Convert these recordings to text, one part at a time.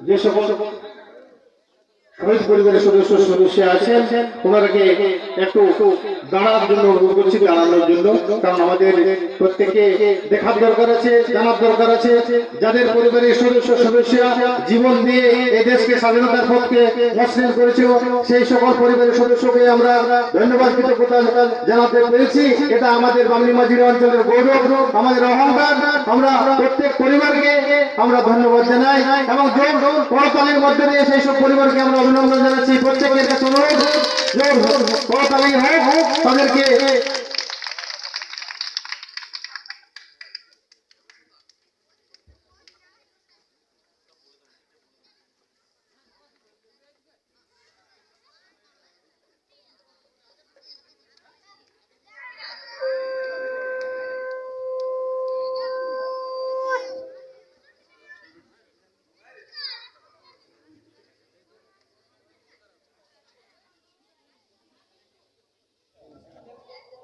যে সকল সদস্য সদস্য করছি যাদের পরিবারের সদস্য সদস্যরা জীবন দিয়ে এই দেশকে স্বাধীনতার পথকে মসৃণ করেছিল সেই সকল পরিবারের সদস্যকে আমরা ধন্যবাদ, কৃতজ্ঞতা জানাতে পেরেছি। এটা আমাদের বামনি মাঝির অঞ্চলের গৌরব, আমাদের অহংকার আমরা প্রত্যেক পরিবারকে আমরা ধন্যবাদ জানাই এবং জোর করতালির মধ্যে দিয়ে সেই সব পরিবারকে আমরা অভিনন্দন জানাচ্ছি প্রত্যেকের কাছে অনুরোধ তাদেরকে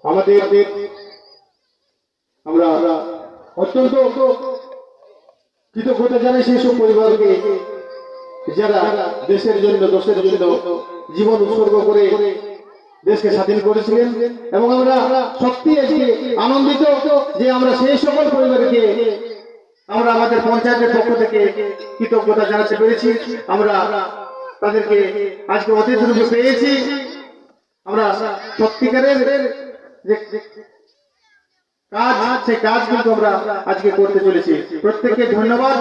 আমাদের আমরা অত্যন্ত কৃতজ্ঞতা জানাই সেই সব পরিবারকে যারা দেশের জন্য দেশের জন্য জীবন উৎসর্গ করে দেশকে স্বাধীন করেছিলেন এবং আমরা সত্যি আজকে আনন্দিত যে আমরা সেই সকল পরিবারকে আমরা আমাদের পঞ্চায়েতের পক্ষ থেকে কৃতজ্ঞতা জানাতে পেরেছি। আমরা তাদেরকে আজকে অতিথি রূপে পেয়েছি। আমরা সত্যিকারের যে কাজ সেই কাজ কিন্তু আমরা আজকে করতে চলেছি। প্রত্যেককে ধন্যবাদ।